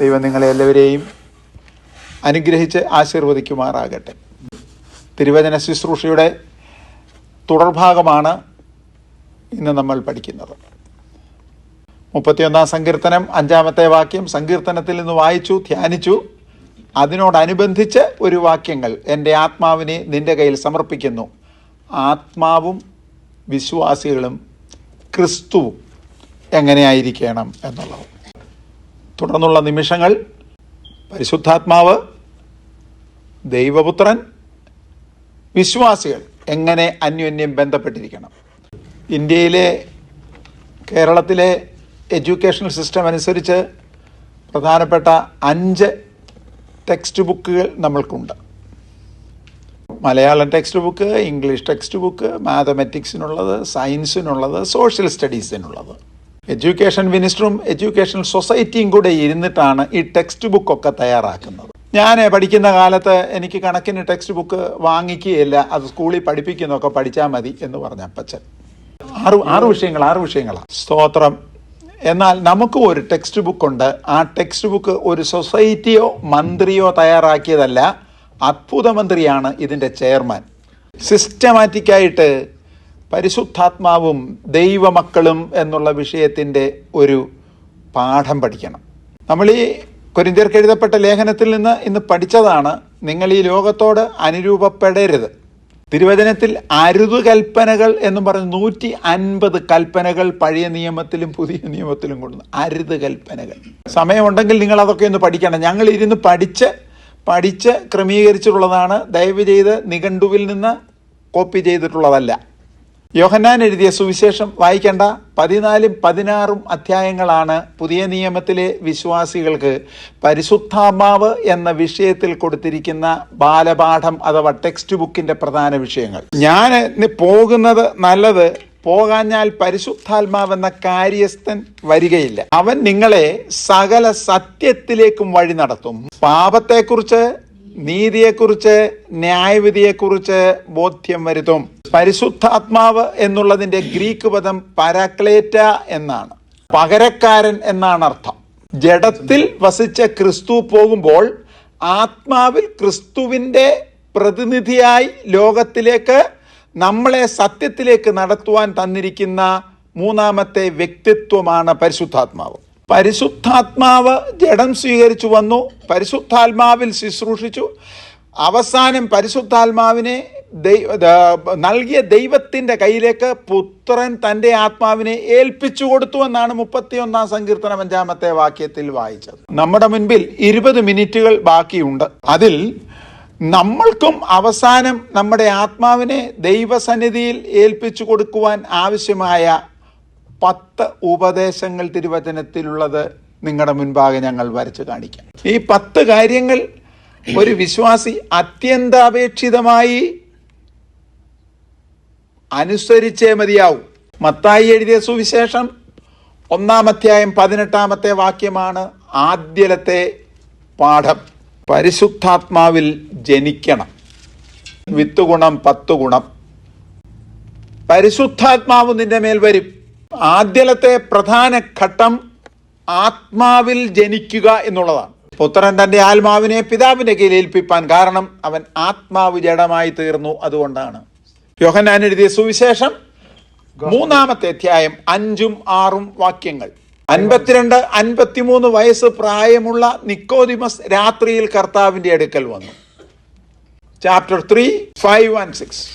ദൈവം നിങ്ങളെ എല്ലാവരെയും അനുഗ്രഹിച്ച് ആശീർവദിക്കുമാറാകട്ടെ. തിരുവചന ശുശ്രൂഷയുടെ തുടർഭാഗമാണ് ഇന്ന് നമ്മൾ പഠിക്കുന്നത്. മുപ്പത്തിയൊന്നാം സങ്കീർത്തനം അഞ്ചാമത്തെ വാക്യം സങ്കീർത്തനത്തിൽ നിന്ന് വായിച്ചു ധ്യാനിച്ചു. അതിനോടനുബന്ധിച്ച് ഒരു വാക്യങ്ങൾ എന്റെ ആത്മാവിനെ നിന്റെ കയ്യിൽ സമർപ്പിക്കുന്നു. ആത്മാവും വിശ്വാസികളും ക്രിസ്തുവും എങ്ങനെയായിരിക്കണം എന്നുള്ളത്. തുടർന്നുള്ള നിമിഷങ്ങൾ. പരിശുദ്ധാത്മാവ് ദൈവപുത്രൻ വിശ്വാസികൾ എങ്ങനെ അന്യോന്യം ബന്ധപ്പെട്ടിരിക്കണം? ഇന്ത്യയിലെ കേരളത്തിലെ എഡ്യൂക്കേഷണൽ സിസ്റ്റം അനുസരിച്ച് പ്രധാനപ്പെട്ട അഞ്ച് ടെക്സ്റ്റ് ബുക്കുകൾ നമ്മൾക്കുണ്ട്. Malayalam text book English text book മാത്തമെറ്റിക്സിനുള്ളത് സയൻസിനുള്ളത് സോഷ്യൽ സ്റ്റഡീസിനുള്ളത്. എഡ്യൂക്കേഷൻ മിനിസ്റ്ററും എഡ്യൂക്കേഷൻ സൊസൈറ്റിയും കൂടെ ഇരുന്നിട്ടാണ് ഈ ടെക്സ്റ്റ് ബുക്കൊക്കെ തയ്യാറാക്കുന്നത്. ഞാൻ പഠിക്കുന്ന കാലത്ത് എനിക്ക് കണക്കിന് ടെക്സ്റ്റ് ബുക്ക് വാങ്ങിക്കുകയില്ല. അത് സ്കൂളിൽ പഠിപ്പിക്കുന്നൊക്കെ പഠിച്ചാൽ മതി എന്ന് പറഞ്ഞ അപ്പച്ചൻ. ആറ് ആറ് വിഷയങ്ങൾ ആറ് വിഷയങ്ങളാണ് സ്തോത്രം. എന്നാൽ നമുക്ക് ഒരു ടെക്സ്റ്റ് ബുക്ക് ഉണ്ട്. ആ ടെക്സ്റ്റ് ബുക്ക് ഒരു സൊസൈറ്റിയോ മന്ത്രിയോ തയ്യാറാക്കിയതല്ല അത്ഭുത മന്ത്രിയാണ് ഇതിന്റെ ചെയർമാൻ സിസ്റ്റമാറ്റിക്കായിട്ട് പരിശുദ്ധാത്മാവും ദൈവമക്കളും എന്നുള്ള വിഷയത്തിന്റെ ഒരു പാഠം പഠിക്കണം. നമ്മൾ ഈ കൊരിന്തിയർക്ക് എഴുതപ്പെട്ട ലേഖനത്തിൽ നിന്ന് ഇന്ന് പഠിച്ചതാണ് നിങ്ങൾ ഈ ലോകത്തോട് അനുരൂപപ്പെടരുത്. തിരുവചനത്തിൽ അരുത് കൽപ്പനകൾ എന്നും പറഞ്ഞ് നൂറ്റി അൻപത് കൽപ്പനകൾ പഴയ നിയമത്തിലും പുതിയ നിയമത്തിലും കൊണ്ടു അരുത് കൽപ്പനകൾ സമയമുണ്ടെങ്കിൽ നിങ്ങൾ അതൊക്കെ ഒന്ന് പഠിക്കണം. ഞങ്ങൾ ഇരുന്ന് പഠിച്ച് പഠിച്ച് ക്രമീകരിച്ചിട്ടുള്ളതാണ്. ദയവ് ചെയ്ത് നിഘണ്ടുവിൽ നിന്ന് കോപ്പി ചെയ്തിട്ടുള്ളതല്ല. യോഹന്നാൻ എഴുതിയ സുവിശേഷം വായിക്കേണ്ട പതിനാലും പതിനാറും അധ്യായങ്ങളാണ് പുതിയ നിയമത്തിലെ വിശ്വാസികൾക്ക് പരിശുദ്ധാമാവ് എന്ന വിഷയത്തിൽ കൊടുത്തിരിക്കുന്ന ബാലപാഠം അഥവാ ടെക്സ്റ്റ് ബുക്കിന്റെ പ്രധാന വിഷയങ്ങൾ. ഞാൻ പോകുന്നത് നല്ലത് പോകാഞ്ഞാൽ പരിശുദ്ധാത്മാവെന്ന കാര്യസ്ഥൻ വരികയില്ല. അവൻ നിങ്ങളെ സകല സത്യത്തിലേക്കും വഴി നടത്തും. പാപത്തെക്കുറിച്ച് നീതിയെക്കുറിച്ച് ന്യായവിധിയെക്കുറിച്ച് ബോധ്യം വരുത്തും. പരിശുദ്ധാത്മാവ് എന്നുള്ളതിന്റെ ഗ്രീക്ക് പദം പരാക്ലേറ്റ എന്നാണ്. പകരക്കാരൻ എന്നാണ് അർത്ഥം. ജഡത്തിൽ വസിച്ച ക്രിസ്തു പോകുമ്പോൾ ആത്മാവിൽ ക്രിസ്തുവിന്റെ പ്രതിനിധിയായി ലോകത്തിലേക്ക് നമ്മളെ സത്യത്തിലേക്ക് നടത്തുവാൻ തന്നിരിക്കുന്ന മൂന്നാമത്തെ വ്യക്തിത്വമാണ് പരിശുദ്ധാത്മാവ്. പരിശുദ്ധാത്മാവ് ജഡം സ്വീകരിച്ചു വന്നു. പരിശുദ്ധാത്മാവിൽ ശുശ്രൂഷിച്ചു. അവസാനം പരിശുദ്ധാത്മാവിനെ നൽകിയ ദൈവത്തിന്റെ കയ്യിലേക്ക് പുത്രൻ തന്റെ ആത്മാവിനെ ഏൽപ്പിച്ചു കൊടുത്തു എന്നാണ് മുപ്പത്തിയൊന്നാം സങ്കീർത്തനം അഞ്ചാമത്തെ വാക്യത്തിൽ വായിച്ചത്. നമ്മുടെ മുൻപിൽ ഇരുപത് മിനിറ്റുകൾ ബാക്കിയുണ്ട്. അതിൽ നമ്മൾക്കും അവസാനം നമ്മുടെ ആത്മാവിനെ ദൈവസന്നിധിയിൽ ഏൽപ്പിച്ചു കൊടുക്കുവാൻ ആവശ്യമായ പത്ത് ഉപദേശങ്ങൾ തിരുവചനത്തിലുള്ളത് നിങ്ങളുടെ മുൻപാകെ ഞങ്ങൾ വരച്ച് കാണിക്കാം. ഈ പത്ത് കാര്യങ്ങൾ ഒരു വിശ്വാസി അത്യന്താപേക്ഷിതമായി അനുസരിച്ചേ മതിയാവും. മത്തായി എഴുതിയ സുവിശേഷം ഒന്നാം അധ്യായം പതിനെട്ടാമത്തെ വാക്യമാണ് ആദ്യലത്തെ പാഠം. പരിശുദ്ധാത്മാവിൽ ജനിക്കണം. വിത്ത് ഗുണം പത്ത് ഗുണം പരിശുദ്ധാത്മാവ് നിന്റെ മേൽ വരും. ആദ്യലത്തെ പ്രധാന ഘട്ടം ആത്മാവിൽ ജനിക്കുക എന്നുള്ളതാണ്. പുത്രൻ തന്റെ ആത്മാവിനെ പിതാവിന്റെ കയ്യിൽ ഏൽപ്പിപ്പാൻ കാരണം അവൻ ആത്മാവ് ജഡമായി തീർന്നു അതുകൊണ്ടാണ്. യോഹന്നാൻ എഴുതിയ സുവിശേഷം മൂന്നാമത്തെ അധ്യായം അഞ്ചും ആറും വാക്യങ്ങൾ. അൻപത്തിരണ്ട് അൻപത്തിമൂന്ന് വയസ്സ് പ്രായമുള്ള നിക്കോദിമസ് രാത്രിയിൽ കർത്താവിന്റെ അടുക്കൽ വന്നു. Chapter three five and six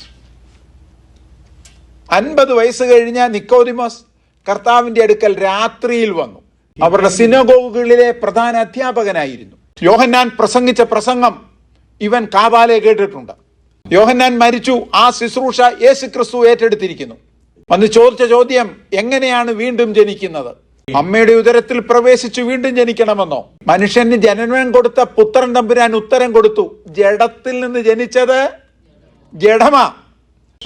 അൻപത് വയസ്സ് കഴിഞ്ഞ നിക്കോദിമസ് കർത്താവിന്റെ അടുക്കൽ രാത്രിയിൽ വന്നു. അവരുടെ സിനഗോഗുകളിലെ പ്രധാന അധ്യാപകനായിരുന്നു. യോഹന്നാൻ പ്രസംഗിച്ച പ്രസംഗം ഇവൻ കാബാലെ കേട്ടിട്ടുണ്ട്. യോഹന്നാൻ മരിച്ചു ആ ശുശ്രൂഷ യേശു ക്രിസ്തു ഏറ്റെടുത്തിരിക്കുന്നു. വന്ന് ചോദിച്ച ചോദ്യം എങ്ങനെയാണ് വീണ്ടും ജനിക്കുന്നത്? അമ്മയുടെ ഉദരത്തിൽ പ്രവേശിച്ചു വീണ്ടും ജനിക്കണമെന്നോ? മനുഷ്യന് ജനനം കൊടുത്ത പുത്രൻ തമ്പുരാൻ ഉത്തരം കൊടുത്തു ജഡത്തിൽ നിന്ന് ജനിച്ചത് ജഡമാ.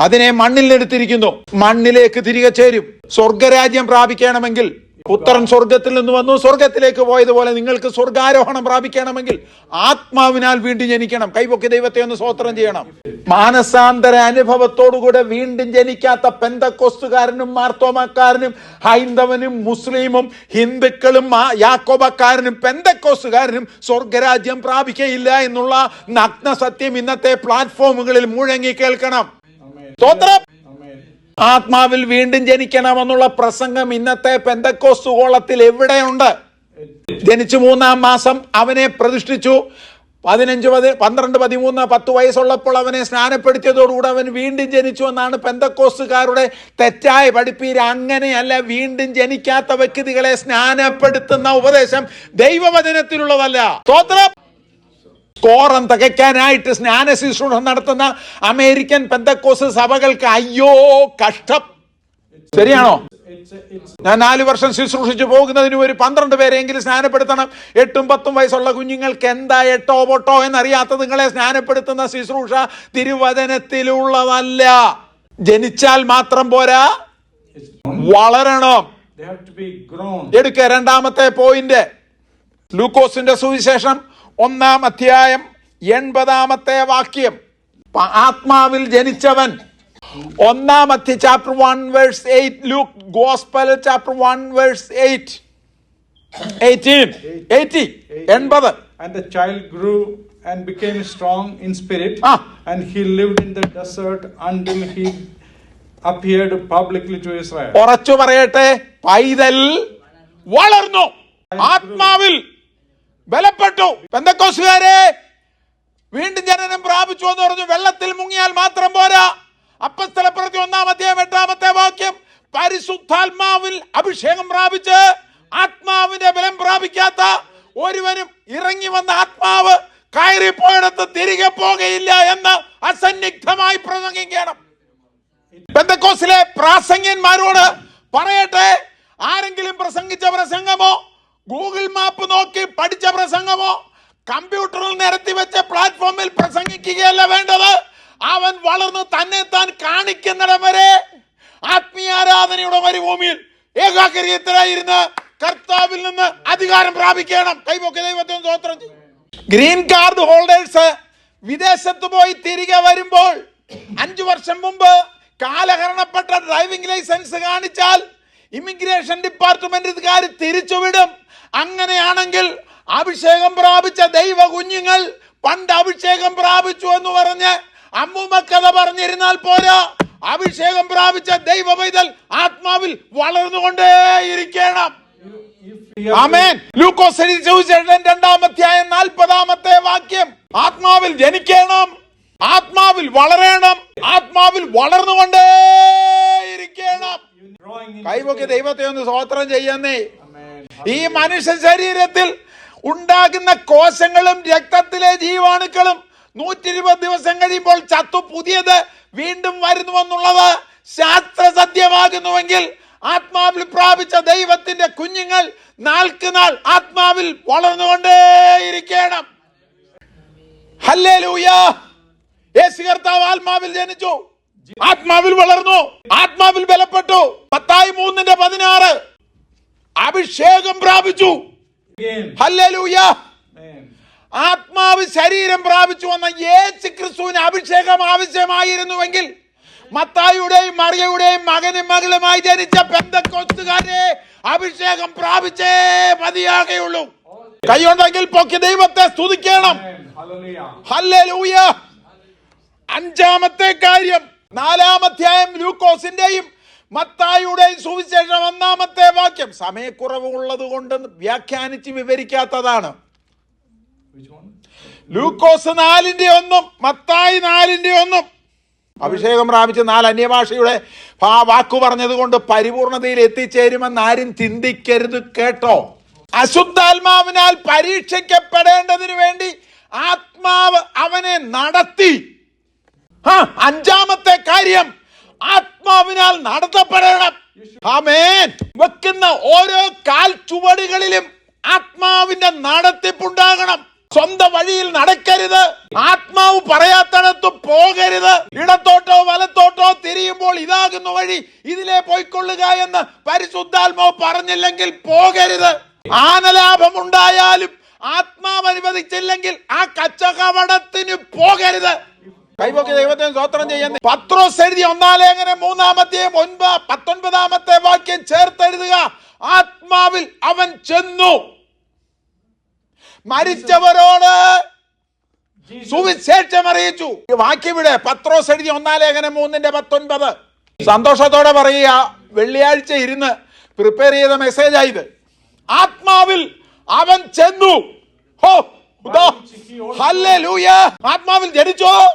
അതിനെ മണ്ണിൽ എടുത്തിരിക്കുന്നു. മണ്ണിലേക്ക് തിരികെ ചേരും. സ്വർഗരാജ്യം പ്രാപിക്കണമെങ്കിൽ പുത്രൻ സ്വർഗത്തിൽ നിന്ന് വന്നു സ്വർഗത്തിലേക്ക് പോയതുപോലെ നിങ്ങൾക്ക് സ്വർഗാരോഹണം പ്രാപിക്കണമെങ്കിൽ ആത്മാവിനാൽ വീണ്ടും ജനിക്കണം. കൈപൊക്കി ദൈവത്തെ ഒന്ന് സ്വോത്രം ചെയ്യണം. മാനസാന്തര അനുഭവത്തോടുകൂടെ വീണ്ടും ജനിക്കാത്ത പെന്തക്കൊസ്തുകാരനും മാർത്തോമക്കാരനും ഹൈന്ദവനും മുസ്ലിമും ഹിന്ദുക്കളും യാക്കോബക്കാരനും പെന്തക്കോസ്തുകാരനും സ്വർഗരാജ്യം പ്രാപിക്കയില്ല എന്നുള്ള നഗ്ന സത്യം ഇന്നത്തെ പ്ലാറ്റ്ഫോമുകളിൽ മുഴങ്ങി കേൾക്കണം. സ്തോത്രം. ആത്മാവിൽ വീണ്ടും ജനിക്കണമെന്നുള്ള പ്രസംഗം ഇന്നത്തെ പെന്തക്കോസ്തുകോളത്തിൽ എവിടെയുണ്ട്? ജനിച്ചു മൂന്നാം മാസം അവനെ പ്രതിഷ്ഠിച്ചു. പതിനഞ്ച് പതി പന്ത്രണ്ട് പതിമൂന്ന് പത്ത് വയസ്സുള്ളപ്പോൾ അവനെ സ്നാനപ്പെടുത്തിയതോടുകൂടി അവൻ വീണ്ടും ജനിച്ചു എന്നാണ് പെന്തക്കോസ്തുകാരുടെ തെറ്റായ പഠിപ്പീര്. അങ്ങനെയല്ല വീണ്ടും ജനിക്കാത്ത വ്യക്തികളെ സ്നാനപ്പെടുത്തുന്ന ഉപദേശം ദൈവവചനത്തിലുള്ളതല്ല. സ്തോത്രം. സ്കോറം തികയ്ക്കാനായിട്ട് സ്നാന ശുശ്രൂഷ നടത്തുന്ന അമേരിക്കൻ പെന്തക്കോസ് സഭകൾക്ക് അയ്യോ കഷ്ടം. ശരിയാണോ? ഞാൻ നാല് വർഷം ശുശ്രൂഷിച്ചു പോകുന്നതിന് ഒരു പന്ത്രണ്ട് പേരെങ്കിലും സ്നാനപ്പെടുത്തണം. എട്ടും പത്തും വയസ്സുള്ള കുഞ്ഞുങ്ങൾക്ക് എന്താ എട്ടോ പൊട്ടോ എന്നറിയാത്ത നിങ്ങളെ സ്നാനപ്പെടുത്തുന്ന ശുശ്രൂഷ തിരുവചനത്തിലുള്ളതല്ല. ജനിച്ചാൽ മാത്രം പോരാ? വളരണം. എടുക്ക രണ്ടാമത്തെ പോയിന്റ്. ലൂക്കോസിന്റെ സുവിശേഷം. ഒന്നാം അധ്യായം എൺപതാമത്തെ വാക്യം. ആത്മാവിൽ ജനിച്ചവൻ. ഒന്നാം അധ്യ chapter one verse eight Luke gospel chapter one verse eight eighteen eighty എൺപത്. And the child grew and became strong in spirit, Ah. and he lived in the desert until he appeared publicly to Israel. ഉറച്ചു പറയട്ടെ പൈതൽ വളർന്നു. ആത്മാവിൽ ബലപ്പെട്ടു. പെന്തക്കോസുകാരെ വീണ്ടും ജനനം പ്രാപിച്ചു എന്ന് പറഞ്ഞു. വെള്ളത്തിൽ മുങ്ങിയാൽ മാത്രം പോരാ. അപ്പസ്ഥലപ്രതി ഒന്നാം അധ്യായം എട്ടാമത്തെ വാക്യം പരിശുദ്ധാത്മാവിൽ അഭിഷേകം പ്രാപിച്ച് ആത്മാവിന്റെ ബലം പ്രാപിക്കാത്ത ഒരുവനും ഇറങ്ങി വന്ന ആത്മാവ് കയറി കയറിപ്പോയിടത്ത് തിരികെ പോകയില്ല എന്ന് അസന്നിഗ്ധമായി പ്രസംഗിക്കണം പെന്തക്കോസിലെ പ്രാസംഗ്യന്മാരോട് പറയട്ടെ ആരെങ്കിലും പ്രസംഗിച്ച പ്രസംഗമോ ഗൂഗിൾ മാപ്പ് നോക്കി പഠിച്ച പ്രസംഗമോ കമ്പ്യൂട്ടറിൽ നിരത്തി വെച്ച പ്ലാറ്റ്ഫോമിൽ പ്രസംഗിക്കുകയല്ല വേണ്ടത്. അവൻ വളർന്ന് തന്നെ താൻ കാണിക്കുന്നിടം വരെ ആത്മീയാരാധനയുടെ മരുഭൂമിയിൽ ഏകാഗ്രതയിലായിരുന്ന് കർത്താവിൽ നിന്ന് അധികാരം പ്രാപിക്കണം. കൈമൊക്കെ ദൈവത്തിന് സ്തോത്രം ഗ്രീൻ കാർഡ് ഹോൾഡേഴ്സ് വിദേശത്ത് പോയി തിരികെ വരുമ്പോൾ അഞ്ചു വർഷം മുമ്പ് കാലഹരണപ്പെട്ട ഡ്രൈവിംഗ് ലൈസൻസ് കാണിച്ചാൽ ഇമിഗ്രേഷൻ ഡിപ്പാർട്ട്മെന്റ് ഇതുകാർ തിരിച്ചുവിടും. അങ്ങനെയാണെങ്കിൽ അഭിഷേകം പ്രാപിച്ച ദൈവ കുഞ്ഞുങ്ങൾ പണ്ട് അഭിഷേകം പ്രാപിച്ചു എന്ന് പറഞ്ഞ് അമ്മൂമ്മ കഥ പറഞ്ഞിരുന്നാൽ പോരാ. അഭിഷേകം പ്രാപിച്ച ദൈവ പൈതൽ ആത്മാവിൽ വളർന്നുകൊണ്ടേയിരിക്കണം. ആമേൻ. ലൂക്കോസ് രണ്ടാമധ്യായം നാൽപ്പതാമത്തെ വാക്യം. ആത്മാവിൽ ജനിക്കണം. ആത്മാവിൽ വളരണം. ആത്മാവിൽ വളർന്നുകൊണ്ടേയിരിക്കണം. കൈവൊക്കെ ദൈവത്തെ ഒന്ന് സ്വോത്രം ചെയ്യുന്നേ. ഈ മനുഷ്യ ശരീരത്തിൽ ഉണ്ടാകുന്ന കോശങ്ങളും രക്തത്തിലെ ജീവാണുക്കളും നൂറ്റി ഇരുപത് ദിവസം കഴിയുമ്പോൾ ചത്തു പുതിയത് വീണ്ടും വരുന്നുവെന്നുള്ളത് ശാസ്ത്ര സത്യമാകുന്നുവെങ്കിൽ ആത്മാവിൽ പ്രാപിച്ച ദൈവത്തിന്റെ കുഞ്ഞുങ്ങൾ നാൾക്ക് നാൾ ആത്മാവിൽ വളർന്നുകൊണ്ടേയിരിക്കണം. ഹല്ലേലൂയ. യേശു കർത്താവ് ആത്മാവിൽ ജനിച്ചു. ആത്മാവിൽ വളർന്നു ആത്മാവിൽ ബലപ്പെട്ടു. പത്തായി മൂന്നിന്റെ പതിനാറ്. അഭിഷേകം പ്രാപിച്ചു. ആത്മാവ് ശരീരം പ്രാപിച്ചു വന്ന യേശു ക്രിസ്തുവിന് അഭിഷേകം ആവശ്യമായിരുന്നുവെങ്കിൽ മത്തായിയുടെയും മറിയയുടെയും മകനും മകളുമായി ജനിച്ച പെന്തക്കോസ്തുകാരെ അഭിഷേകം പ്രാപിച്ചേ മതിയാകെയുള്ളൂ. കൈയുണ്ടെങ്കിൽ പൊക്കി ദൈവത്തെ സ്തുതിക്കണം. അഞ്ചാമത്തെ കാര്യം. നാലാമധ്യായം ലൂക്കോസിന്റെയും മത്തായുടെയും സുവിശേഷം ഒന്നാമത്തെ വാക്യം. സമയക്കുറവ് ഉള്ളത് കൊണ്ട് വ്യാഖ്യാനിച്ച് വിവരിക്കാത്തതാണ് ലൂക്കോസ് നാലിന്റെ ഒന്നും മത്തായി നാലിന്റെ ഒന്നും. അഭിഷേകം പ്രാപിച്ച നാല് അന്യഭാഷയുടെ ആ വാക്കു പറഞ്ഞത് കൊണ്ട് പരിപൂർണതയിൽ എത്തിച്ചേരുമെന്ന് ആരും ചിന്തിക്കരുത് കേട്ടോ. അശുദ്ധാത്മാവിനാൽ പരീക്ഷിക്കപ്പെടേണ്ടതിന് വേണ്ടി ആത്മാവ് അവനെ നടത്തി. അഞ്ചാമത്തെ കാര്യം ആത്മാവിനാൽ നടത്തപ്പെടണം. ആമേൻ. വെക്കുന്ന ഓരോ കാൽ ചുവടുകളിലും ആത്മാവിന്റെ നടത്തിപ്പുണ്ടാകണം. സ്വന്തം വഴിയിൽ നടക്കരുത്. ആത്മാവ് പറയാത്തടത്ത് പോകരുത്. ഇടത്തോട്ടോ വലത്തോട്ടോ തിരിയുമ്പോൾ ഇതാകുന്ന വഴി ഇതിലെ പോയിക്കൊള്ളുക എന്ന് പരിശുദ്ധാത്മാവ് പറഞ്ഞില്ലെങ്കിൽ പോകരുത്. ആനലാഭം ഉണ്ടായാലും ആത്മാവ് അനുവദിച്ചില്ലെങ്കിൽ ആ കച്ചകവടത്തിന് പോകരുത്. കൈവക്കി ദൈവത്തെ സ്തോത്രം ചെയ്യുന്ന. പത്രോസ് എഴുതിയ ഒന്നാം ലേഖനം മൂന്നാമത്തെ ഒൻപത് പത്തൊൻപതാമത്തെ വാക്യം ചേർത്തെഴുതുക. ആത്മാവിൽ അവൻ ചെന്നു. മരിച്ചവരോട് സുവിശേഷം അറിയിച്ചു. ഈ വാക്യം ഇവിടെ പത്രോസ് എഴുതിയ ഒന്നാം ലേഖനം മൂന്നിന്റെ പത്തൊൻപത്. സന്തോഷത്തോടെ പറയുക വെള്ളിയാഴ്ച ഇരുന്ന് പ്രിപ്പയർ ചെയ്ത മെസ്സേജ് ആയത് ആത്മാവിൽ അവൻ ചെന്നു. ഹോ. ആത്മാവിൽ ജനിച്ചോ?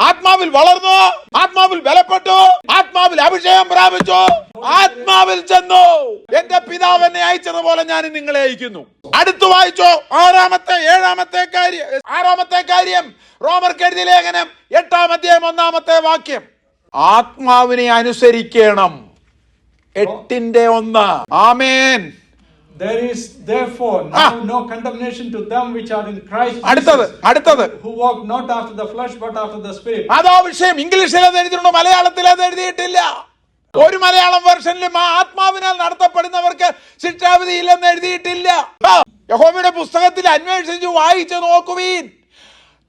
ആത്മാവിൽ വളർന്നു ആത്മാവിൽ ബലപ്പെട്ടു ആത്മാവിൽ അഭിഷേകം പ്രാപിച്ചു ആത്മാവിൽ ചെന്നു. എന്റെ പിതാവ് എന്നെ അയച്ചതുപോലെ ഞാൻ നിങ്ങളെ അയക്കുന്നു. അടുത്തു വായിച്ചോ ആറാമത്തെ ഏഴാമത്തെ കാര്യം ആറാമത്തെ കാര്യം. റോമർ കരുതി ലേഖനം എട്ടാം അധ്യായം ഒന്നാമത്തെ വാക്യം. ആത്മാവിനെ അനുസരിക്കണം. എട്ടിന്റെ ഒന്ന്. ആമേൻ. There is therefore Ah. now no condemnation to them which are in Christ അടുത്തത് Jesus, അടുത്തത് who walk not after the flesh but after the spirit. അതോ വിഷയം. ഇംഗ്ലീഷിൽ അത് എഴുതിയിട്ടുണ്ടോ മലയാളത്തിൽ അത് എഴുതിയിട്ടില്ല. ഒരു മലയാളം വെർഷനിലും ആ ആത്മാവിനാൽ നടത്തപ്പെടുന്നവർക്ക് ശിക്ഷാവിധി ഇല്ലെന്ന് എഴുതിയിട്ടില്ല. ആ, യഹോവയുടെ പുസ്തകത്തിൽ അന്വേഷിച്ചു വായിച്ചു നോക്കുവീൻ.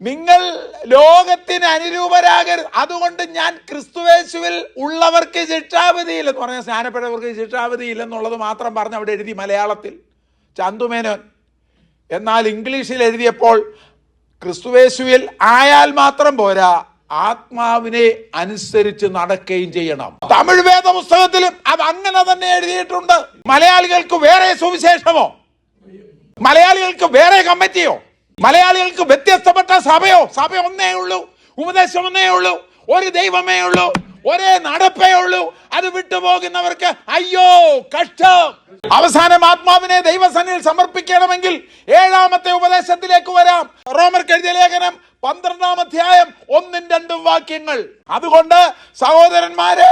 നിങ്ങൾ ലോകത്തിന് അനുരൂപരാകരുത്. അതുകൊണ്ട് ഞാൻ ക്രിസ്തുവേശുവിൽ ഉള്ളവർക്ക് ശിക്ഷാവിധി പറഞ്ഞാൽ പറഞ്ഞ സ്നാനപ്പെട്ടവർക്ക് ശിക്ഷാവിധി ഇല്ലെന്നുള്ളത് മാത്രം പറഞ്ഞ് അവിടെ എഴുതി മലയാളത്തിൽ. ചന്തുമേനോൻ. എന്നാൽ ഇംഗ്ലീഷിൽ എഴുതിയപ്പോൾ ക്രിസ്തുവേശുവിൽ ആയാൽ മാത്രം പോരാ ആത്മാവിനെ അനുസരിച്ച് നടക്കുകയും ചെയ്യണം. തമിഴ് വേദ പുസ്തകത്തിലും അത് അങ്ങനെ തന്നെ എഴുതിയിട്ടുണ്ട്. മലയാളികൾക്ക് വേറെ സുവിശേഷമോ? മലയാളികൾക്ക് വേറെ കമ്മിറ്റിയോ? മലയാളികൾക്ക് വ്യത്യസ്തപ്പെട്ട സഭയോ സഭ ഒന്നേ ഉള്ളൂ ഉപദേശം ഒന്നേ ഉള്ളൂ ഒരു ദൈവമേ ഉള്ളൂ ഒരേ നടപ്പേ ഉള്ളൂ അത് വിട്ടുപോകുന്നവർക്ക് അയ്യോ കഷ്ടം. അവസാനം ആത്മാവിനെ ദൈവസനിൽ സമർപ്പിക്കണമെങ്കിൽ ഏഴാമത്തെ ഉപദേശത്തിലേക്ക് വരാം. റോമർ എഴുതിയ ലേഖനം പന്ത്രണ്ടാം അധ്യായം ഒന്നും രണ്ടും വാക്യങ്ങൾ. അതുകൊണ്ട് സഹോദരന്മാരെ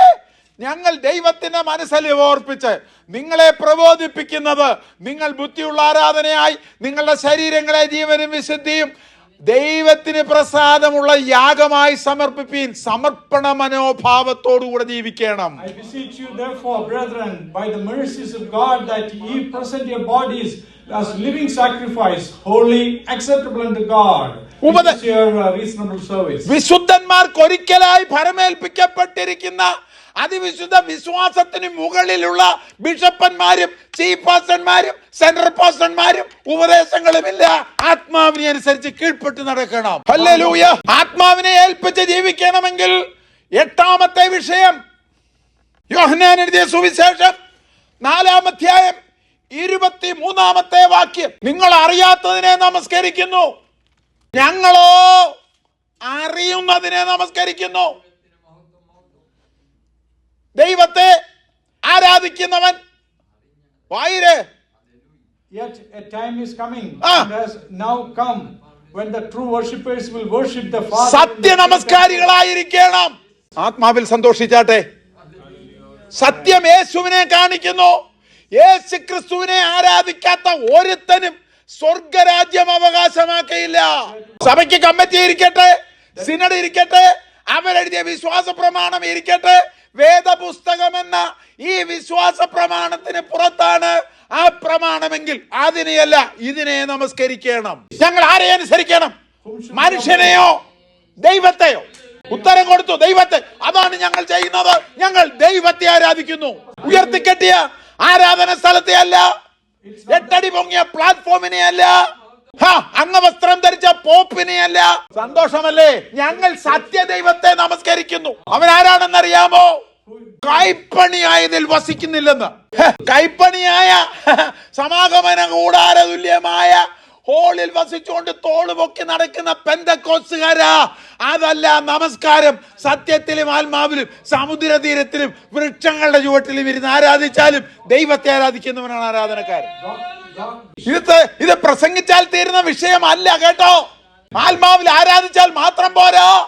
ഞങ്ങൾ ദൈവത്തിന്റെ മനസ്സിൽ ഓർപ്പിച്ച് നിങ്ങളെ പ്രബോധിപ്പിക്കുന്നത് നിങ്ങൾ ബുദ്ധിയുള്ള ആരാധനയായി നിങ്ങളുടെ ശരീരങ്ങളെ ജീവനും വിശുദ്ധിയും ദൈവത്തിന് പ്രസാദമുള്ള യാഗമായി സമർപ്പിപ്പീൻ സമർപ്പണ മനോഭാവത്തോടുകൂടെ ജീവിക്കണം I beseech you, therefore, brethren, by the mercies of God, that ye present your bodies as living sacrifice, holy, acceptable unto God, uh. വിശുദ്ധന്മാർക്ക് ഒരിക്കലായി ഭരമേൽപ്പിക്കപ്പെട്ടിരിക്കുന്ന അതിവിശുദ്ധ വിശ്വാസത്തിന് മുകളിലുള്ള ബിഷപ്പന്മാരും ചീഫ് പാസ്റ്റന്മാരും സെൻട്രൽ പാസ്റ്റന്മാരും ഉപദേശങ്ങളുമില്ല. ആത്മാവിനെ അനുസരിച്ച് കീഴ്പ്പെട്ട് നടക്കണം. ഹല്ലേലൂയ. ആത്മാവിനെ ഏൽപ്പിച്ച് ജീവിക്കണമെങ്കിൽ എട്ടാമത്തെ വിഷയം. യോഹന്നാൻ എഴുതിയ സുവിശേഷം നാലാം അധ്യായം ഇരുപത്തി മൂന്നാമത്തെ വാക്യം. നിങ്ങൾ അറിയാത്തതിനെ നമസ്കരിക്കുന്നു. ഞങ്ങളോ അറിയുന്നതിനെ നമസ്കരിക്കുന്നു. ദൈവത്തെ ആരാധിക്കുന്നവൻ? വായിര്. Yet a time is coming, Ah. and has now come, when the true worshippers will worship the Father. സത്യ നമസ്കാരികളായിരിക്കണം ആത്മാവിൽ സന്തോഷിച്ചാട്ടെ. സത്യം യേശുവിനെ കാണിക്കുന്നു. യേശു ക്രിസ്തുവിനെ ആരാധിക്കാത്ത ഒരുത്തനും സ്വർഗരാജ്യം അവകാശമാക്കയില്ല. സഭയ്ക്ക് കമ്മിറ്റി ഇരിക്കട്ടെ സിനഡ് ഇരിക്കട്ടെ അവരെഴുതിയ വിശ്വാസ പ്രമാണം ഇരിക്കട്ടെ വേദപുസ്തകം എന്ന ഈ വിശ്വാസ പ്രമാണത്തിന് പുറത്താണ് ആ പ്രമാണമെങ്കിൽ അതിനെയല്ല ഇതിനെ നമസ്കരിക്കണം. ഞങ്ങൾ ആരെ അനുസരിക്കണം? മനുഷ്യനെയോ? ദൈവത്തെയോ? ഉത്തരം കൊടുത്തു ദൈവത്തെ. അതാണ് ഞങ്ങൾ ചെയ്യുന്നത്. ഞങ്ങൾ ദൈവത്തെ ആരാധിക്കുന്നു. ഉയർത്തിക്കെട്ടിയ ആരാധന സ്ഥലത്തെ അല്ല എട്ടടി പൊങ്ങിയ പ്ലാറ്റ്ഫോമിനെ അല്ല ഹാ, അംഗവസ്ത്രം ധരിച്ച പോപ്പിനെയല്ല. സന്തോഷമല്ലേ? ഞങ്ങൾ സത്യദൈവത്തെ നമസ്കരിക്കുന്നു. അവൻ ആരാണെന്നറിയാമോ കൈപ്പണിയായതിൽ വസിക്കുന്നില്ലെന്ന്. കൈപ്പണിയായ സമാഗമന കൂടാര തുല്യമായ ഹോളിൽ വസിച്ചുകൊണ്ട് തോൾ പൊക്കി നടക്കുന്ന പെന്തക്കോസുകാരാ. അതല്ല നമസ്കാരം സത്യത്തിലും ആത്മാവിലും സമുദ്രതീരത്തിലും വൃക്ഷങ്ങളുടെ ചുവട്ടിലും ഇരുന്ന് ആരാധിച്ചാലും ദൈവത്തെ ആരാധിക്കുന്നവനാണ് ആരാധനക്കാരൻ. ഇത് ഇത് പ്രസംഗിച്ചാൽ തീരുന്ന വിഷയമല്ല കേട്ടോ. ആത്മാവിൽ ആരാധിച്ചാൽ മാത്രം പോരാ.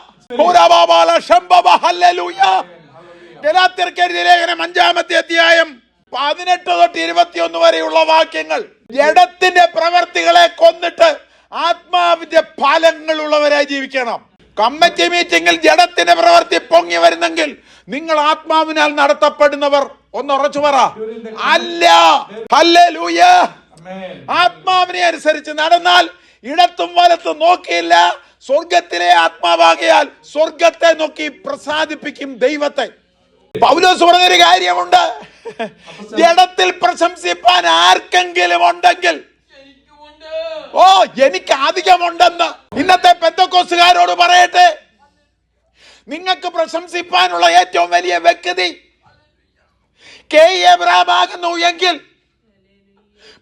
ലേഖനം അഞ്ചാമത്തെ അധ്യായം പതിനെട്ട് തൊട്ട് ഇരുപത്തിയൊന്ന് വരെയുള്ള വാക്യങ്ങൾ. ജഡത്തിന്റെ പ്രവർത്തികളെ കൊന്നിട്ട് ആത്മാവിന്റെ ഫലങ്ങളുള്ളവരായി ജീവിക്കണം. കമ്മിറ്റി മീറ്റിംഗിൽ ജഡത്തിന്റെ പ്രവർത്തി പൊങ്ങി വരുന്നെങ്കിൽ നിങ്ങൾ ആത്മാവിനാൽ നടത്തപ്പെടുന്നവർ ഒന്ന് ഉറച്ചു പറ. അല്ല. ആത്മാവിനെ അനുസരിച്ച് നടന്നാൽ ഇടത്തും വലത്തും നോക്കിയില്ല. സ്വർഗത്തിലെ ആത്മാവാകിയാൽ സ്വർഗത്തെ നോക്കി പ്രസാദിപ്പിക്കും ദൈവത്തെ. പൗലോസ് പറഞ്ഞൊരു കാര്യമുണ്ട്. ജഡത്തിൽ പ്രശംസിപ്പാൻ ആർക്കെങ്കിലും ഉണ്ടെങ്കിൽ. ഓ എനിക്ക് അധികമുണ്ടെന്ന്. ഇന്നത്തെ പെന്തക്കോസുകാരോട് പറയട്ടെ. നിങ്ങൾക്ക് പ്രശംസിപ്പാനുള്ള ഏറ്റവും വലിയ വ്യക്തി കെ എബ്രാം ആകുന്നു എങ്കിൽ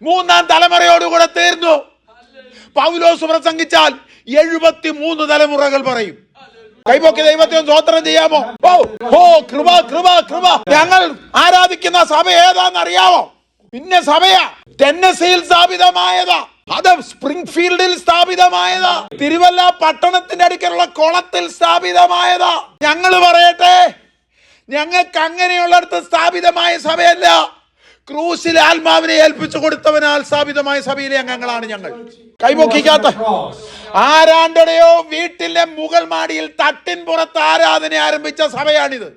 മൂന്നാം തലമുറയോടുകൂടെ തീർന്നു. പൗലോസ് പ്രസംഗിച്ചാൽ എഴുപത്തി മൂന്ന് തലമുറകൾ പറയും. കൈപൊക്കി ദൈവത്തെ സ്വോത്രം ചെയ്യാമോ? ഓ ഓ കൃപ കൃപ കൃപ. ഞങ്ങൾ ആരാധിക്കുന്ന സഭ ഏതാന്ന് അറിയാമോ പിന്നെ സഭയാ. ടെന്നസിയിൽ സ്ഥാപിതമായതാ. അത് സ്പ്രിംഗ്ഫീൽഡിൽ സ്ഥാപിതമായതാ. തിരുവല്ല പട്ടണത്തിന്റെ അടുക്കലുള്ള കുളത്തിൽ സ്ഥാപിതമായതാ. ഞങ്ങൾ പറയട്ടെ ഞങ്ങൾക്ക് അങ്ങനെയുള്ളിടത്ത് സ്ഥാപിതമായ സഭയല്ല. ക്രൂസിൽ ആത്മാവിനെ ഏൽപ്പിച്ചു കൊടുത്തവനാൽ സ്ഥാപിതമായ സഭയിലെ അംഗങ്ങളാണ് ഞങ്ങൾ. കൈപൊക്കിക്കാത്ത ആരാണ്ടടയോ വീട്ടിലെ മുകൾ മാടിയിൽ തട്ടിൻ പുറത്ത് ആരാധന ആരംഭിച്ച സഭയാണിത്.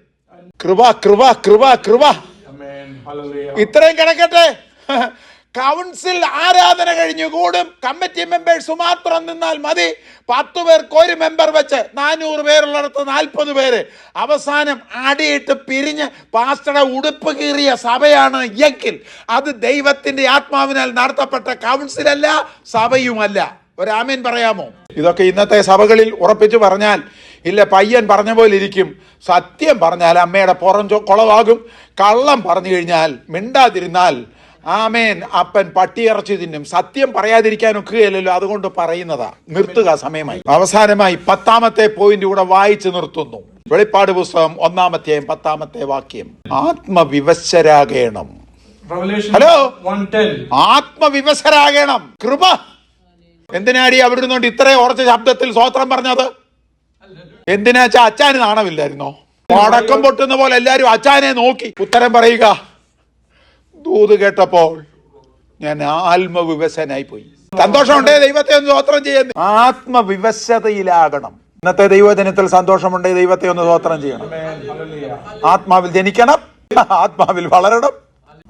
കൃപ കൃപ കൃപ കൃപ. ഇത്രയും കിടക്കട്ടെ. കൗൺസിൽ ആരാധന കഴിഞ്ഞു കൂടും. കമ്മിറ്റി മെമ്പേഴ്സ് മാത്രം നിന്നാൽ മതി. പത്ത് പേർക്ക് ഒരു മെമ്പർ വെച്ച് നാനൂറ് പേരുള്ളിടത്ത് നാൽപ്പത് പേര്. അവസാനം അടിയിട്ട് പിരിഞ്ഞ് പാസ്റ്ററുടെ ഉടുപ്പ് കീറിയ സഭയാണ് എങ്കിൽ അത് ദൈവത്തിന്റെ ആത്മാവിനാൽ നടത്തപ്പെട്ട കൗൺസിലല്ല സഭയുമല്ല. ഒരാമീൻ പറയാമോ? ഇതൊക്കെ ഇന്നത്തെ സഭകളിൽ ഉറപ്പിച്ചു പറഞ്ഞാൽ ഇല്ല പയ്യൻ പറഞ്ഞ പോലെ ഇരിക്കും. സത്യം പറഞ്ഞാൽ അമ്മയുടെ പുറം കുളവാകും. കള്ളം പറഞ്ഞു കഴിഞ്ഞാൽ മിണ്ടാതിരുന്നാൽ ആമേൻ. അപ്പൻ പട്ടിയിറച്ചി തിന്നും. സത്യം പറയാതിരിക്കാൻ ഒക്കുകയല്ലോ അതുകൊണ്ട് പറയുന്നതാ. നിർത്തുക സമയമായി. അവസാനമായി പത്താമത്തെ പോയിന്റ് കൂടെ വായിച്ചു നിർത്തുന്നു. വെളിപ്പാട് പുസ്തകം ഒന്നാമത്തെയും പത്താമത്തെ വാക്യം. ആത്മവിവശരാകേണം. ഹലോ ആത്മവിവശരാകേണം 110. ആത്മവിവശരാകണം. കൃപ. എന്തിനാടി അവിടെ നിന്നുകൊണ്ട് ഇത്രയും ഉറച്ച ശബ്ദത്തിൽ സ്വോത്രം പറഞ്ഞത്? എന്തിനാച്ചാ അച്ചാന് നാണമില്ലായിരുന്നോ? വടക്കം പൊട്ടുന്ന പോലെ എല്ലാരും അച്ചാനെ നോക്കി. ഉത്തരം പറയുക. ദൂത് കേട്ടപ്പോൾ ഞാൻ ആത്മവിവസനായി പോയി സന്തോഷമുണ്ടേ ദൈവത്തെ ഒന്ന് സ്വോത്രം ചെയ്യുന്നു. ആത്മവിവശതയിലാകണം. ഇന്നത്തെ ദൈവദിനത്തിൽ സന്തോഷമുണ്ടേ ദൈവത്തെ ഒന്ന് സ്വോത്രം ചെയ്യണം. ആത്മാവിൽ ജനിക്കണം ആത്മാവിൽ വളരണം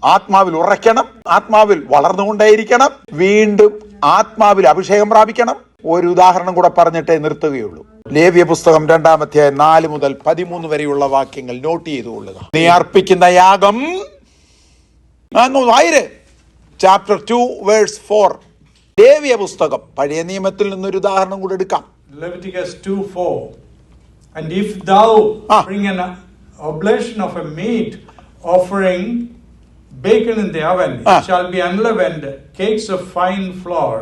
ആത്മാവിൽ ഉറയ്ക്കണം ആത്മാവിൽ വളർന്നുകൊണ്ടേയിരിക്കണം വീണ്ടും ആത്മാവിൽ അഭിഷേകം പ്രാപിക്കണം. ഒരു ഉദാഹരണം കൂടെ പറഞ്ഞിട്ടേ നിർത്തുകയുള്ളൂ. ലേവ്യ പുസ്തകം രണ്ടാമത്തെ നാല് മുതൽ പതിമൂന്ന് വരെയുള്ള വാക്യങ്ങൾ നോട്ട് ചെയ്തുകൊള്ളുക. നീ അർപ്പിക്കുന്ന യാഗം വായിരേ ചാപ്റ്റർ ടു വേഴ്സ് ഫോർ ദേവിയ പുസ്തകം. പഴയ നിയമത്തിൽ നിന്നൊരു ഉദാഹരണം കൂടെ എടുക്കാം. And if thou bring an oblation of a meat offering bacon in the oven, shall be unleavened, cakes of fine flour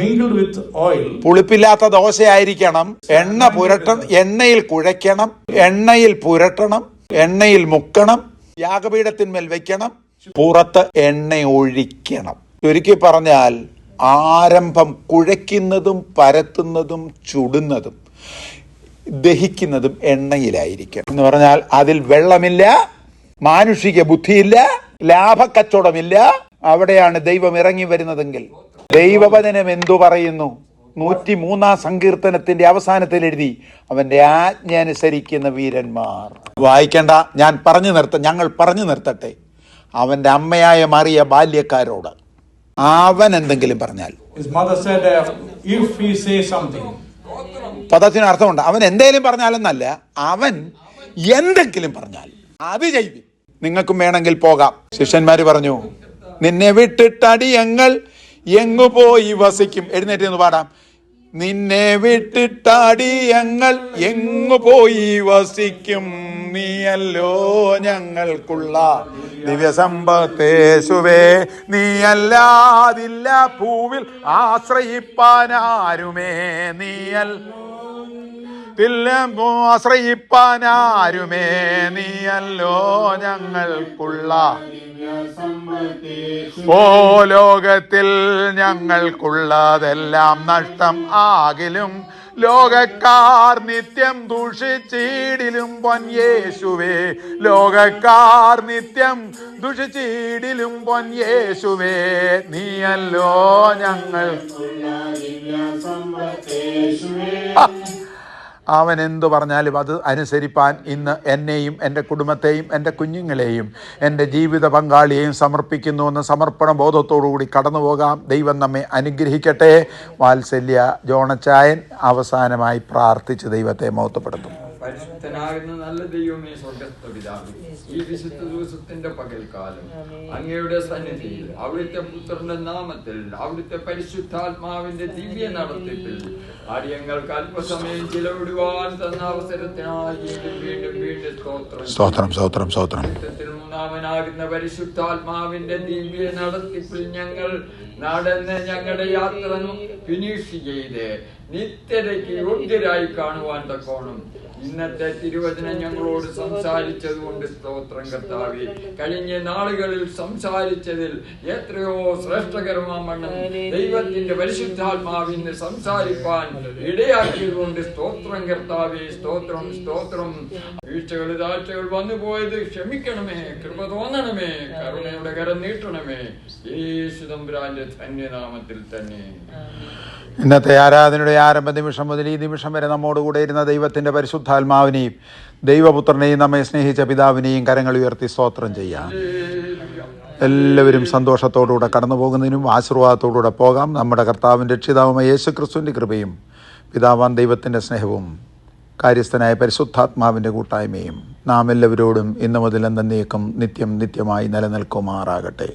mingled with oil. പുളിപ്പില്ലാത്ത ദോശയായിരിക്കണം എണ്ണ പുരട്ട എണ്ണയിൽ കുഴക്കണം എണ്ണയിൽ പുരട്ടണം. എണ്ണയിൽ മുക്കണം. യാഗപീഠത്തിന്മേൽ വെക്കണം. പുറത്ത് എണ്ണ ഒഴിക്കണം. ചുരുക്കി പറഞ്ഞാൽ ആരംഭം കുഴയ്ക്കുന്നതും പരത്തുന്നതും ചുടുന്നതും ദഹിക്കുന്നതും എണ്ണയിലായിരിക്കണം. എന്ന് പറഞ്ഞാൽ അതിൽ വെള്ളമില്ല മാനുഷിക ബുദ്ധിയില്ല ലാഭക്കച്ചവടമില്ല. അവിടെയാണ് ദൈവം ഇറങ്ങി വരുന്നതെങ്കിൽ ദൈവവചനം എന്തു പറയുന്നു? നൂറ്റി മൂന്നാം സങ്കീർത്തനത്തിന്റെ അവസാനത്തിൽ എഴുതി അവന്റെ ആജ്ഞ അനുസരിക്കുന്ന വീരന്മാർ. വായിക്കേണ്ട ഞാൻ പറഞ്ഞു നിർത്ത ഞങ്ങൾ പറഞ്ഞു നിർത്തട്ടെ. അവന്റെ അമ്മയായ മാറിയ ബാല്യക്കാരോട്. അവൻ എന്തെങ്കിലും പറഞ്ഞാൽ. His mother said, if he say something, പദത്തിന് അർത്ഥമുണ്ട്. അവൻ എന്തെങ്കിലും പറഞ്ഞാലെന്നല്ല അവൻ എന്തെങ്കിലും പറഞ്ഞാൽ. അത് ചെയ്യും. നിങ്ങൾക്കും വേണമെങ്കിൽ പോകാം. ശിഷ്യന്മാര് പറഞ്ഞു നിന്നെ വിട്ടിട്ടടിയങ്ങൾ എങ്ങു പോയി വസിക്കും? എഴുന്നേറ്റ് എന്ന് പാടാം. നിന്നെ വിട്ടിട്ടടിയങ്ങൾ എങ്ങു പോയി വസിക്കും നീയല്ലോ ഞങ്ങൾക്കുള്ള ദിവ്യസമ്പത്തേശുവേ നീയല്ലാതില്ല ഭൂവിൽ ആശ്രയിപ്പാനാരുമേ. നീയൽ ആശ്രയിപ്പാനാരുമേ നീയല്ലോ ഞങ്ങൾക്കുള്ള. ഓ ലോകത്തിൽ ഞങ്ങൾക്കുള്ളതെല്ലാം നഷ്ടം ആകിലും ലോകക്കാർ നിത്യം ദുഷിച്ചീടിലും പൊൻ യേശുവേ. ലോകക്കാർ നിത്യം ദുഷിച്ചീടിലും പൊൻ യേശുവേ. നീയല്ലോ ഞങ്ങൾ. അവൻ എന്തു പറഞ്ഞാലും അത് അനുസരിപ്പാൻ ഇന്ന് എന്നെയും എന്റെ കുടുംബത്തെയും എന്റെ കുഞ്ഞുങ്ങളെയും എന്റെ ജീവിത പങ്കാളിയെയും സമർപ്പിക്കുന്നു എന്ന സമർപ്പണ ബോധത്തോടുകൂടി കടന്നു പോകാം. ദൈവം നമ്മെ അനുഗ്രഹിക്കട്ടെ. വാത്സല്യ ജോണച്ചായൻ അവസാനമായി പ്രാർത്ഥിച്ച് ദൈവത്തെ മഹത്വപ്പെടുത്തും. പരിശുദ്ധനാകുന്ന നല്ല ദൈവമേ സ്വർഗസ്ഥ പിതാവ് ഈ വിശുദ്ധ ദിവസത്തിന്റെ പകൽക്കാലം അങ്ങയുടെ സന്നിധിയിൽ അവിടുത്തെ പുത്രന്റെ നാമത്തിൽ അവിടുത്തെ പരിശുദ്ധാത്മാവിന്റെ ദിവ്യ നടത്തിപ്പിൽ അടിയങ്ങൾക്ക് അല്പസമയം ചിലവിടുവാൻ തന്ന അവസരത്തിനായി വീണ്ടും വീണ്ടും വീണ്ടും സ്തോത്രം. സ്തോത്രം സ്തോത്രം സ്തോത്രം. യുദ്ധത്തിൽ മൂന്നാമനാകുന്ന പരിശുദ്ധാത്മാവിന്റെ ദിവ്യ നടത്തിപ്പിൽ ഞങ്ങൾ നടന്ന് ഞങ്ങളുടെ യാത്ര ഫിനിഷ് ചെയ്ത് നിത്യതയ്ക്ക് യോഗ്യരായി കാണുവാൻ തക്കോണം ഇന്നത്തെ തിരുവചനം ഞങ്ങളോട് സംസാരിച്ചത് കൊണ്ട് സ്തോത്രം കർത്താവി. കഴിഞ്ഞ നാളുകളിൽ സംസാരിച്ചതിൽ എത്രയോ ശ്രേഷ്ഠകരമാണ് ദൈവത്തിന്റെ പരിശുദ്ധാത്മാവിന് സംസാരിപ്പാൻ ഇടയാക്കിയതുകൊണ്ട് സ്തോത്രം കർത്താവി സ്തോത്രം സ്തോത്രം. വീഴ്ചകൾ താഴ്ചകൾ വന്നുപോയത് ക്ഷമിക്കണമേ കൃപ തോന്നണമേ കരുണയുടെ കരം നീട്ടണമേ. യേശു തമ്പുരാന്റെ ധന്യനാമത്തിൽ തന്നെ. ഇന്നത്തെ ആരാധനയുടെ ആരംഭ നിമിഷം മുതൽ ഈ നിമിഷം വരെ നമ്മോടുകൂടെ ഇരുന്ന ദൈവത്തിന്റെ പരിശുദ്ധാത്മാവിനെയും ദൈവപുത്രനെയും നമ്മെ സ്നേഹിച്ച പിതാവിനെയും കരങ്ങൾ ഉയർത്തി സ്തോത്രം ചെയ്യാം. എല്ലാവരും സന്തോഷത്തോടുകൂടെ കടന്നു പോകുന്നതിനും ആശീർവാദത്തോടുകൂടെ പോകാം. നമ്മുടെ കർത്താവിന്റെ രക്ഷിതാവുമായ യേശു ക്രിസ്തുവിന്റെ കൃപയും പിതാവാൻ ദൈവത്തിന്റെ സ്നേഹവും കാര്യസ്ഥനായ പരിശുദ്ധാത്മാവിന്റെ കൂട്ടായ്മയും നാം എല്ലാവരോടും ഇന്നു മുതൽ എന്നേക്കും നിത്യം നിത്യമായി നിലനിൽക്കുമാറാകട്ടെ.